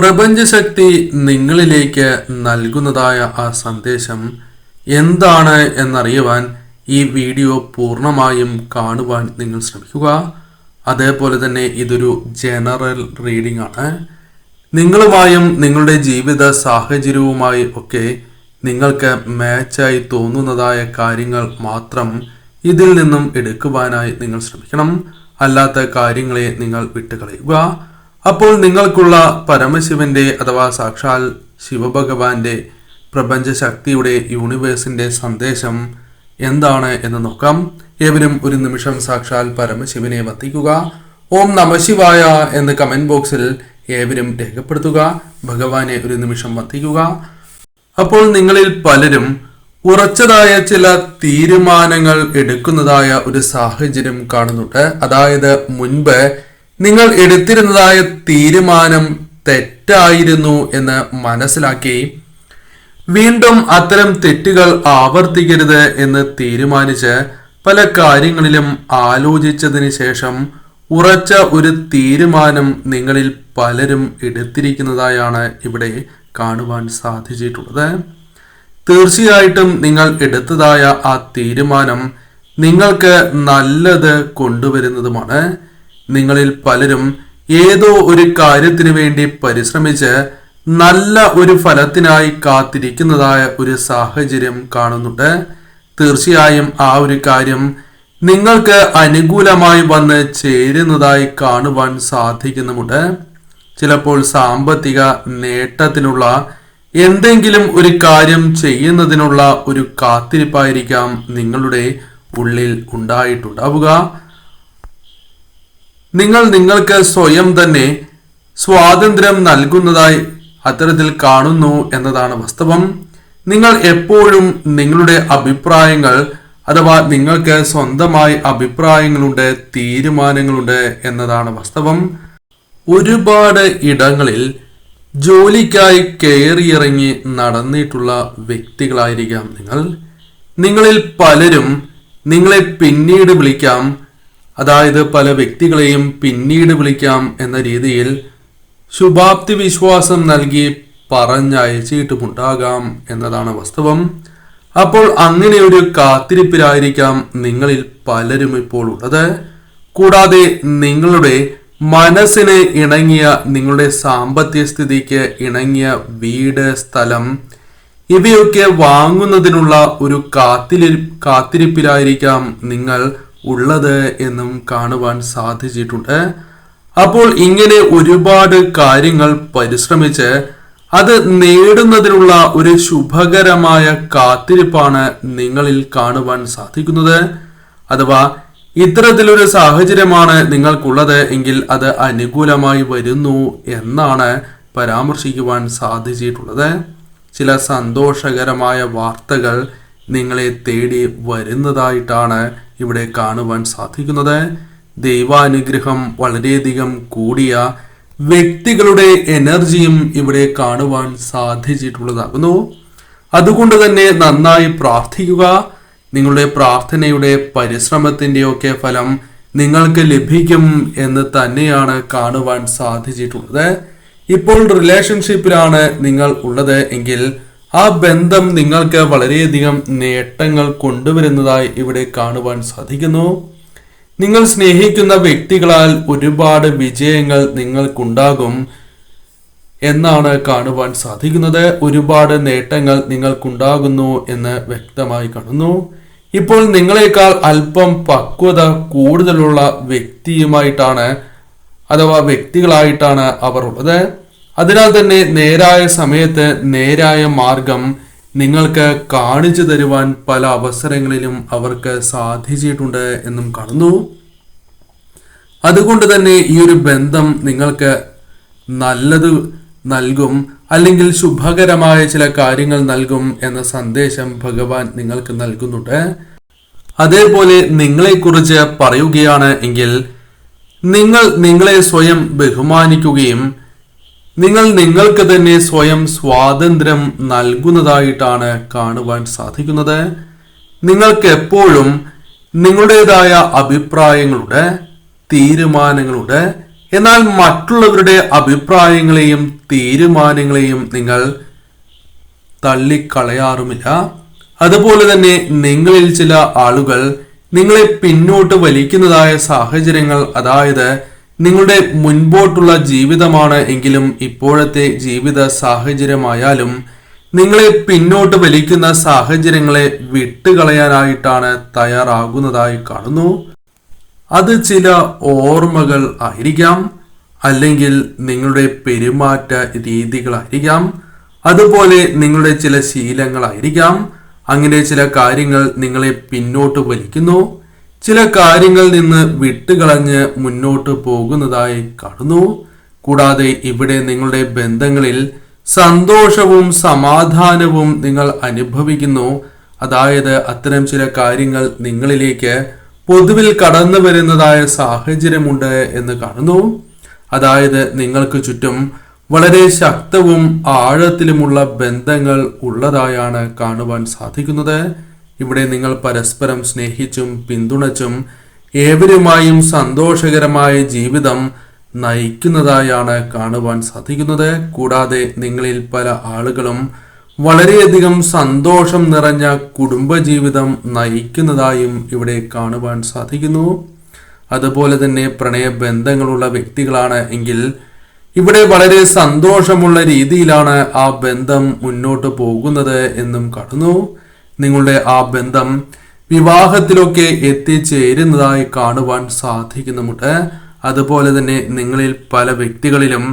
പ്രപഞ്ചശക്തി നിങ്ങളിലേക്ക് നൽകുന്നതായ ആ സന്ദേശം എന്താണ് എന്നറിയുവാൻ ഈ വീഡിയോ പൂർണമായും കാണുവാൻ നിങ്ങൾ ശ്രമിക്കുക. അതേപോലെ തന്നെ ഇതൊരു ജനറൽ റീഡിംഗ് ആണ്. നിങ്ങളുമായും നിങ്ങളുടെ ജീവിത സാഹചര്യവുമായി ഒക്കെ നിങ്ങൾക്ക് മാച്ചായി തോന്നുന്നതായ കാര്യങ്ങൾ മാത്രം ഇതിൽ നിന്നും എടുക്കുവാനായി നിങ്ങൾ ശ്രമിക്കണം. അല്ലാത്ത കാര്യങ്ങളെ നിങ്ങൾ വിട്ടുകളയുക. അപ്പോൾ നിങ്ങൾക്കുള്ള പരമശിവന്റെ അഥവാ സാക്ഷാൽ ശിവഭഗവാന്റെ പ്രപഞ്ച ശക്തിയുടെ യൂണിവേഴ്സിന്റെ സന്ദേശം എന്താണ് എന്ന് നോക്കാം. ഏവരും ഒരു നിമിഷം സാക്ഷാൽ പരമശിവനെ വത്തിക്കുക. ഓം നമശിവായ എന്ന് കമന്റ് ബോക്സിൽ ഏവരും രേഖപ്പെടുത്തുക. ഭഗവാനെ ഒരു നിമിഷം വത്തിക്കുക. അപ്പോൾ നിങ്ങളിൽ പലരും ഉറച്ചതായ ചില തീരുമാനങ്ങൾ എടുക്കുന്നതായ ഒരു സാഹചര്യം കാണുന്നുണ്ട്. അതായത് മുൻപ് നിങ്ങൾ എടുത്തിരുന്നതായ തീരുമാനം തെറ്റായിരുന്നു എന്ന് മനസ്സിലാക്കി വീണ്ടും അത്തരം തെറ്റുകൾ ആവർത്തിക്കരുത് എന്ന് തീരുമാനിച്ച് പല കാര്യങ്ങളിലും ആലോചിച്ചതിന് ശേഷം ഉറച്ച ഒരു തീരുമാനം നിങ്ങളിൽ പലരും എടുത്തിരിക്കുന്നതായാണ് ഇവിടെ കാണുവാൻ സാധിച്ചിട്ടുള്ളത്. തീർച്ചയായിട്ടും നിങ്ങൾ എടുത്തതായ ആ തീരുമാനം നിങ്ങൾക്ക് നല്ലത് കൊണ്ടുവരുന്നതുമാണ്. നിങ്ങളിൽ പലരും ഏതോ ഒരു കാര്യത്തിന് വേണ്ടി പരിശ്രമിച്ച് നല്ല ഒരു ഫലത്തിനായി കാത്തിരിക്കുന്നതായ ഒരു സാഹചര്യം കാണുന്നുണ്ട്. തീർച്ചയായും ആ ഒരു കാര്യം നിങ്ങൾക്ക് അനുകൂലമായി വന്ന് ചേരുന്നതായി കാണുവാൻ സാധിക്കുന്നുമുണ്ട്. ചിലപ്പോൾ സാമ്പത്തിക നേട്ടത്തിനുള്ള എന്തെങ്കിലും ഒരു കാര്യം ചെയ്യുന്നതിനുള്ള ഒരു കാത്തിരിപ്പായിരിക്കാം നിങ്ങളുടെ ഉള്ളിൽ ഉണ്ടായിട്ടുണ്ടാവുക. നിങ്ങൾ നിങ്ങൾക്ക് സ്വയം തന്നെ സ്വാതന്ത്ര്യം നൽകുന്നതായി അത്തരത്തിൽ കാണുന്നു എന്നതാണ് വാസ്തവം. നിങ്ങൾ എപ്പോഴും നിങ്ങളുടെ അഭിപ്രായങ്ങൾ അഥവാ നിങ്ങൾക്ക് സ്വന്തമായി അഭിപ്രായങ്ങളുണ്ട് തീരുമാനങ്ങളുണ്ട് എന്നതാണ് വാസ്തവം. ഒരുപാട് ഇടങ്ങളിൽ ജോലിക്കായി കയറിയിറങ്ങി നടന്നിട്ടുള്ള വ്യക്തികളായിരിക്കാം നിങ്ങൾ. നിങ്ങളിൽ പലരും നിങ്ങളെ പിന്നീട് വിളിക്കാം അതായത് പല വ്യക്തികളെയും പിന്നീട് വിളിക്കാം എന്ന രീതിയിൽ ശുഭാപ്തി വിശ്വാസം നൽകി പറഞ്ഞയച്ചിട്ടുമുണ്ടാകാം എന്നതാണ് വാസ്തവം. അപ്പോൾ അങ്ങനെ ഒരു കാത്തിരിപ്പിലായിരിക്കാം നിങ്ങളിൽ പലരും ഇപ്പോൾ ഉള്ളത്. കൂടാതെ നിങ്ങളുടെ മനസ്സിന് ഇണങ്ങിയ നിങ്ങളുടെ സാമ്പത്തിക സ്ഥിതിക്ക് ഇണങ്ങിയ വീട് സ്ഥലം ഇവയൊക്കെ വാങ്ങുന്നതിനുള്ള ഒരു കാത്തിരി കാത്തിരിപ്പിലായിരിക്കാം നിങ്ങൾ ഉള്ളത് എന്നും കാണുവാൻ സാധിച്ചിട്ടുണ്ട്. അപ്പോൾ ഇങ്ങനെ ഒരുപാട് കാര്യങ്ങൾ പരിശ്രമിച്ച് അത് നേടുന്നതിനുള്ള ഒരു ശുഭകരമായ കാത്തിരിപ്പാണ് നിങ്ങളിൽ കാണുവാൻ സാധിക്കുന്നത്. അഥവാ ഇത്തരത്തിലൊരു സാഹചര്യമാണ് നിങ്ങൾക്കുള്ളത് എങ്കിൽ അത് അനുകൂലമായി വരുന്നു എന്നാണ് പരാമർശിക്കുവാൻ സാധിച്ചിട്ടുള്ളത്. ചില സന്തോഷകരമായ വാർത്തകൾ നിങ്ങളെ തേടി വരുന്നതായിട്ടാണ് ഇവിടെ കാണുവാൻ സാധിക്കുന്നത്. ദൈവാനുഗ്രഹം വളരെയധികം കൂടിയ വ്യക്തികളുടെ എനർജിയും ഇവിടെ കാണുവാൻ സാധിച്ചിട്ടുള്ളതാകുന്നു. അതുകൊണ്ട് തന്നെ നന്നായി പ്രാർത്ഥിക്കുക. നിങ്ങളുടെ പ്രാർത്ഥനയുടെ പരിശ്രമത്തിന്റെയൊക്കെ ഫലം നിങ്ങൾക്ക് ലഭിക്കും എന്ന് തന്നെയാണ് കാണുവാൻ സാധിച്ചിട്ടുള്ളത്. ഇപ്പോൾ റിലേഷൻഷിപ്പിലാണ് നിങ്ങൾ ഉള്ളത് എങ്കിൽ ആ ബന്ധം നിങ്ങൾക്ക് വളരെയധികം നേട്ടങ്ങൾ കൊണ്ടുവരുന്നതായി ഇവിടെ കാണുവാൻ സാധിക്കുന്നു. നിങ്ങൾ സ്നേഹിക്കുന്ന വ്യക്തികളാൽ ഒരുപാട് വിജയങ്ങൾ നിങ്ങൾക്കുണ്ടാകും എന്നാണ് കാണുവാൻ സാധിക്കുന്നത്. ഒരുപാട് നേട്ടങ്ങൾ നിങ്ങൾക്കുണ്ടാകുന്നു എന്ന് വ്യക്തമായി കാണുന്നു. ഇപ്പോൾ നിങ്ങളെക്കാൾ അല്പം പക്വത കൂടുതലുള്ള വ്യക്തിയുമായിട്ടാണ് അഥവാ വ്യക്തികളായിട്ടാണ് അവർ ഉള്ളത്. അതിനാൽ തന്നെ നേരായ സമയത്ത് നേരായ മാർഗം നിങ്ങൾക്ക് കാണിച്ചു തരുവാൻ പല അവസരങ്ങളിലും അവർക്ക് സാധിച്ചിട്ടുണ്ട് എന്നും കാണുന്നു. അതുകൊണ്ട് തന്നെ ഈ ഒരു ബന്ധം നിങ്ങൾക്ക് നല്ലത് നൽകും അല്ലെങ്കിൽ ശുഭകരമായ ചില കാര്യങ്ങൾ നൽകും എന്ന സന്ദേശം ഭഗവാൻ നിങ്ങൾക്ക് നൽകുന്നുണ്ട്. അതേപോലെ നിങ്ങളെക്കുറിച്ച് പറയുകയാണ് എങ്കിൽ നിങ്ങൾ നിങ്ങളെ സ്വയം ബഹുമാനിക്കുകയും നിങ്ങൾ നിങ്ങൾക്ക് തന്നെ സ്വയം സ്വാതന്ത്ര്യം നൽകുന്നതായിട്ടാണ് കാണുവാൻ സാധിക്കുന്നത്. നിങ്ങൾക്ക് എപ്പോഴും നിങ്ങളുടേതായ അഭിപ്രായങ്ങളുടെ തീരുമാനങ്ങളുടെ എന്നാൽ മറ്റുള്ളവരുടെ അഭിപ്രായങ്ങളെയും തീരുമാനങ്ങളെയും നിങ്ങൾ തള്ളിക്കളയാറുമില്ല. അതുപോലെ തന്നെ നിങ്ങളിൽ ചില ആളുകൾ നിങ്ങളെ പിന്നോട്ട് വലിക്കുന്നതായ സാഹചര്യങ്ങൾ അതായത് നിങ്ങളുടെ മുൻപോട്ടുള്ള ജീവിതമാണ് എങ്കിലും ഇപ്പോഴത്തെ ജീവിത സാഹചര്യമായാലും നിങ്ങളെ പിന്നോട്ട് വലിക്കുന്ന സാഹചര്യങ്ങളെ വിട്ടുകളയാനായിട്ടാണ് തയ്യാറാകുന്നതായി കാണുന്നു. അത് ചില ഓർമ്മകൾ ആയിരിക്കാം. അല്ലെങ്കിൽ നിങ്ങളുടെ പെരുമാറ്റ രീതികളായിരിക്കാം. അതുപോലെ നിങ്ങളുടെ ചില ശീലങ്ങളായിരിക്കാം. അങ്ങനെ ചില കാര്യങ്ങൾ നിങ്ങളെ പിന്നോട്ട് വലിക്കുന്നു. ചില കാര്യങ്ങളിൽ നിന്ന് വിട്ടുകളഞ്ഞ് മുന്നോട്ട് പോകുന്നതായി കാണുന്നു. കൂടാതെ ഇവിടെ നിങ്ങളുടെ ബന്ധങ്ങളിൽ സന്തോഷവും സമാധാനവും നിങ്ങൾ അനുഭവിക്കുന്നു. അതായത് അത്തരം ചില കാര്യങ്ങൾ നിങ്ങളിലേക്ക് പൊതുവിൽ കടന്നു വരുന്നതായ സാഹചര്യമുണ്ട് എന്ന് കാണുന്നു. അതായത് നിങ്ങൾക്ക് ചുറ്റും വളരെ ശക്തവും ആഴത്തിലുമുള്ള ബന്ധങ്ങൾ ഉള്ളതായാണ് കാണുവാൻ സാധിക്കുന്നത്. ഇവിടെ നിങ്ങൾ പരസ്പരം സ്നേഹിച്ചും പിന്തുണച്ചും ഏവരുമായും സന്തോഷകരമായ ജീവിതം നയിക്കുന്നതായാണ് കാണുവാൻ സാധിക്കുന്നത്. കൂടാതെ നിങ്ങളിൽ പല ആളുകളും വളരെയധികം സന്തോഷം നിറഞ്ഞ കുടുംബജീവിതം നയിക്കുന്നതായും ഇവിടെ കാണുവാൻ സാധിക്കുന്നു. അതുപോലെ തന്നെ പ്രണയബന്ധങ്ങളുള്ള വ്യക്തികളാണ് എങ്കിൽ ഇവിടെ വളരെ സന്തോഷമുള്ള രീതിയിലാണ് ആ ബന്ധം മുന്നോട്ട് പോകുന്നത് എന്നും കാണുന്നു. നിങ്ങളുടെ ആ ബന്ധം വിവാഹത്തിലൊക്കെ എത്തിച്ചേരുന്നതായി കാണുവാൻ സാധിക്കുന്നുമുണ്ട്. അതുപോലെ തന്നെ നിങ്ങളിൽ പല വ്യക്തികളിലും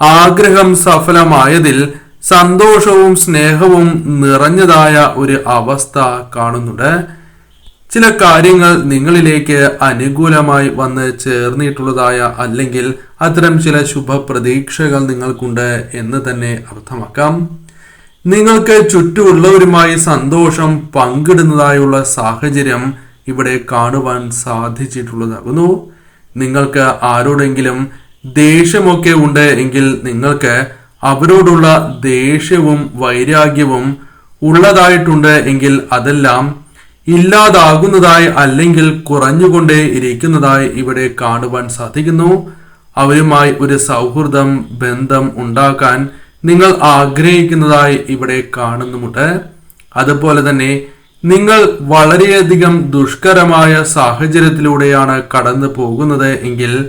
ആഗ്രഹം സഫലമായതിൽ സന്തോഷവും സ്നേഹവും നിറഞ്ഞതായ ഒരു അവസ്ഥ കാണുന്നുണ്ട്. ചില കാര്യങ്ങൾ നിങ്ങളിലേക്ക് അനുകൂലമായി വന്ന് ചേർന്നിട്ടുള്ളതായ അല്ലെങ്കിൽ അത്തരം ചില ശുഭപ്രതീക്ഷകൾ നിങ്ങൾക്കുണ്ട് എന്ന് തന്നെ അർത്ഥമാക്കാം. നിങ്ങൾക്ക് ചുറ്റുമുള്ളവരുമായി സന്തോഷം പങ്കിടുന്നതായുള്ള സാഹചര്യം ഇവിടെ കാണുവാൻ സാധിച്ചിട്ടുള്ളതാകുന്നു. നിങ്ങൾക്ക് ആരോടെങ്കിലും ദേഷ്യമൊക്കെ ഉണ്ട് എങ്കിൽ നിങ്ങൾക്ക് അവരോടുള്ള ദേഷ്യവും വൈരാഗ്യവും ഉള്ളതായിട്ടുണ്ട് എങ്കിൽ അതെല്ലാം ഇല്ലാതാകുന്നതായി അല്ലെങ്കിൽ കുറഞ്ഞുകൊണ്ടേ ഇരിക്കുന്നതായി ഇവിടെ കാണുവാൻ സാധിക്കുന്നു. അവരുമായി ഒരു സൗഹൃദം ബന്ധം ഉണ്ടാക്കാൻ നിങ്ങൾ ആഗ്രഹിക്കുന്നതായി ഇവിടെ കാണുന്നുമുണ്ട്. അതുപോലെ തന്നെ നിങ്ങൾ വളരെയധികം ദുഷ്കരമായ സാഹചര്യത്തിലൂടെയാണ് കടന്നു പോകുന്നത് എങ്കിൽ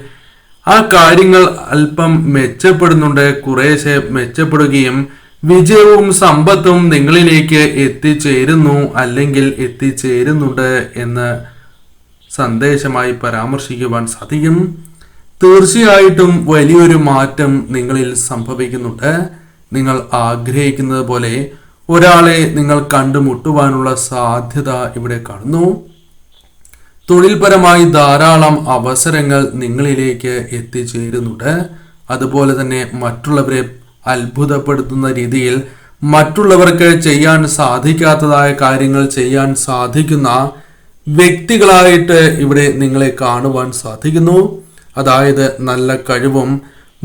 ആ കാര്യങ്ങൾ അല്പം മെച്ചപ്പെടുന്നുണ്ട്. കുറേശ്ശെ മെച്ചപ്പെടുകയും വിജയവും സമ്പത്തും നിങ്ങളിലേക്ക് എത്തിച്ചേരുന്നു അല്ലെങ്കിൽ എത്തിച്ചേരുന്നുണ്ട് എന്ന് സന്ദേശമായി പരാമർശിക്കുവാൻ സാധിക്കും. തീർച്ചയായിട്ടും വലിയൊരു മാറ്റം നിങ്ങളിൽ സംഭവിക്കുന്നുണ്ട്. നിങ്ങൾ ആഗ്രഹിക്കുന്നത് പോലെ ഒരാളെ നിങ്ങൾ കണ്ടുമുട്ടുവാനുള്ള സാധ്യത ഇവിടെ കാണുന്നു. തൊഴിൽപരമായി ധാരാളം അവസരങ്ങൾ നിങ്ങളിലേക്ക് എത്തിച്ചേരുന്നുണ്ട്. അതുപോലെ തന്നെ മറ്റുള്ളവരെ അത്ഭുതപ്പെടുത്തുന്ന രീതിയിൽ മറ്റുള്ളവർക്ക് ചെയ്യാൻ സാധിക്കാത്തതായ കാര്യങ്ങൾ ചെയ്യാൻ സാധിക്കുന്ന വ്യക്തികളായിട്ട് ഇവിടെ നിങ്ങളെ കാണുവാൻ സാധിക്കുന്നു. അതായത് നല്ല കഴിവും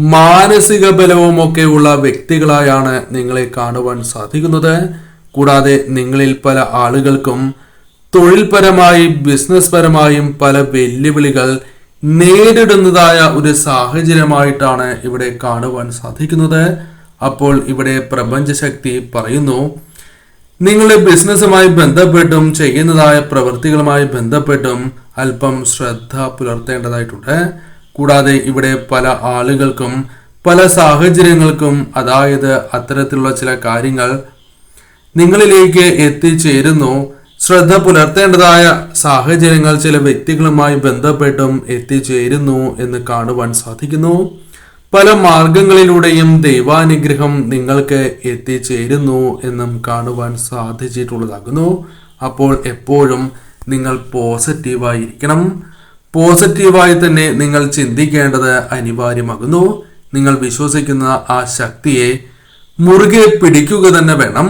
മാനസിക ബലവും ഒക്കെ ഉള്ള വ്യക്തികളായാണ് നിങ്ങളെ കാണുവാൻ സാധിക്കുന്നത്. കൂടാതെ നിങ്ങളിൽ പല ആളുകൾക്കും തൊഴിൽപരമായി ബിസിനസ് പരമായും പല വെല്ലുവിളികൾ നേരിടുന്നതായ ഒരു സാഹചര്യമായിട്ടാണ് ഇവിടെ കാണുവാൻ സാധിക്കുന്നത്. അപ്പോൾ ഇവിടെ പ്രപഞ്ചശക്തി പറയുന്നു നിങ്ങളുടെ ബിസിനസ്സുമായി ബന്ധപ്പെട്ടും ചെയ്യുന്നതായ പ്രവൃത്തികളുമായി ബന്ധപ്പെട്ടും അല്പം ശ്രദ്ധ പുലർത്തേണ്ടതായിട്ടുണ്ട്. കൂടാതെ ഇവിടെ പല ആളുകൾക്കും പല സാഹചര്യങ്ങൾക്കും അതായത് അത്തരത്തിലുള്ള ചില കാര്യങ്ങൾ നിങ്ങളിലേക്ക് എത്തിച്ചേരുന്നു. ശ്രദ്ധ പുലർത്തേണ്ടതായ സാഹചര്യങ്ങൾ ചില വ്യക്തികളുമായി ബന്ധപ്പെട്ടും എത്തിച്ചേരുന്നു എന്ന് കാണുവാൻ സാധിക്കുന്നു. പല മാർഗങ്ങളിലൂടെയും ദൈവാനുഗ്രഹം നിങ്ങൾക്ക് എത്തിച്ചേരുന്നു എന്നും കാണുവാൻ സാധിച്ചിട്ടുള്ളതാകുന്നു. അപ്പോൾ എപ്പോഴും നിങ്ങൾ പോസിറ്റീവായിരിക്കണം. പോസിറ്റീവായി തന്നെ നിങ്ങൾ ചിന്തിക്കേണ്ടത് അനിവാര്യമാകുന്നു. നിങ്ങൾ വിശ്വസിക്കുന്ന ആ ശക്തിയെ മുറുകെ പിടിക്കുക തന്നെ വേണം.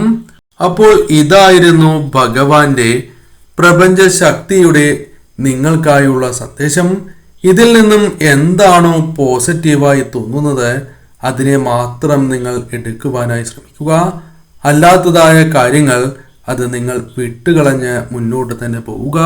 അപ്പോൾ ഇതായിരുന്നു ഭഗവാന്റെ പ്രപഞ്ച ശക്തിയുടെ നിങ്ങൾക്കായുള്ള സന്ദേശം. ഇതിൽ നിന്നും എന്താണോ പോസിറ്റീവായി തോന്നുന്നത് അതിനെ മാത്രം നിങ്ങൾ എടുക്കുവാനായി ശ്രമിക്കുക. അല്ലാത്തതായ കാര്യങ്ങൾ അത് നിങ്ങൾ വിട്ടുകളഞ്ഞ് മുന്നോട്ട് തന്നെ പോവുക.